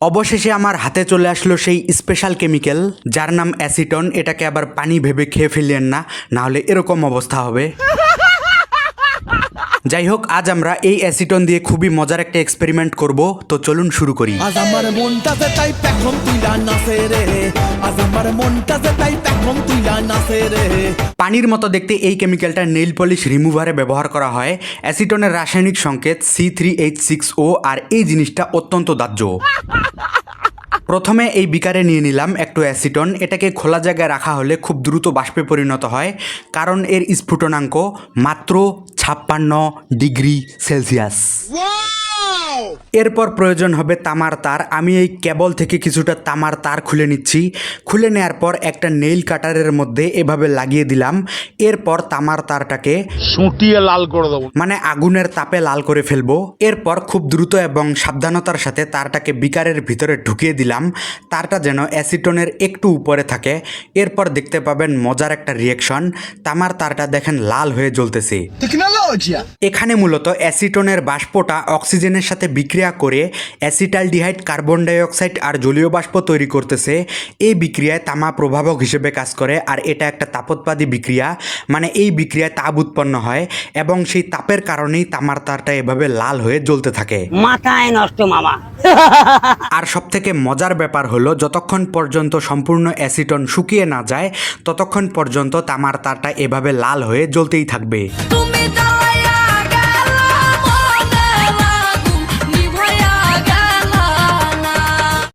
অবশেষে আমার হাতে চলে আসলো সেই স্পেশাল কেমিক্যাল যার নাম অ্যাসিটন এটাকে আবার পানি ভেবে খেয়ে ফেললেন না নাহলে এরকম অবস্থা হবে। যাই হোক আজ আমরা এই অ্যাসিটন দিয়ে খুবই মজার একটা এক্সপেরিমেন্ট করব। তো চলুন শুরু করি। আজ আমার মনটাতে তাই পেখম তুইলা নাচে রে। আজ আমার মনটাতে তাই পেখম তুইলা নাচে রে। পানির মতো দেখতে এই কেমিক্যালটা নেইল পলিশ রিমুভারে ব্যবহার করা হয়। অ্যাসিটনের রাসায়নিক সংকেত C three H six O আর এই জিনিসটা অত্যন্ত দাহ্য। প্রথমে এই বিকারে নিয়ে নিলাম একটু অ্যাসিটন। এটাকে খোলা জায়গায় রাখা হলে খুব দ্রুত বাষ্পে পরিণত হয়, কারণ এর স্ফুটনাঙ্ক মাত্র ছাপ্পান্ন ডিগ্রি সেলসিয়াস। এরপর প্রয়োজন হবে তামার তার। আমি এই কেবল থেকে কিছুটা তামার তার খুলে নিচ্ছি। খুলে নেওয়ার পর একটা নেইল কাটারের মধ্যে এভাবে লাগিয়ে দিলাম। এরপর তামার তারটাকে সুটিয়ে লাল করে দেবো। মানে আগুনের তাপে লাল করে ফেলব। এরপর খুব দ্রুত এবং সাবধানতার সাথে তারটাকে বিকারের ভিতরে ঢুকিয়ে দিলাম। তারটা যেন অ্যাসিটনের একটু উপরে থাকে। এরপর দেখতে পাবেন মজার একটা রিয়েকশন তামার তারটা দেখেন লাল হয়ে জ্বলতেছে। এখানে মূলত অ্যাসিটনের বাষ্পটা অক্সিজেনের সাথে বিক্রিয়া করে অ্যাসিটালডিহাইড কার্বন ডাইঅক্সাইড আর জলীয় বাষ্প তৈরি করতেছে। এই বিক্রিয়ায় তামা প্রভাবক হিসেবে কাজ করে আর এটা একটা তাপোৎপাদী বিক্রিয়া। মানে এই বিক্রিয়ায় তাপ উৎপন্ন হয় এবং সেই তাপের কারণেই তামার তারটা এভাবে লাল হয়ে জ্বলতে থাকে। মাথায় নষ্ট মামা। আর সব থেকে মজার ব্যাপার হলো যতক্ষণ পর্যন্ত সম্পূর্ণ অ্যাসিটন শুকিয়ে না যায় ততক্ষণ পর্যন্ত তামার তারটা এভাবে লাল হয়ে জ্বলতেই থাকবে।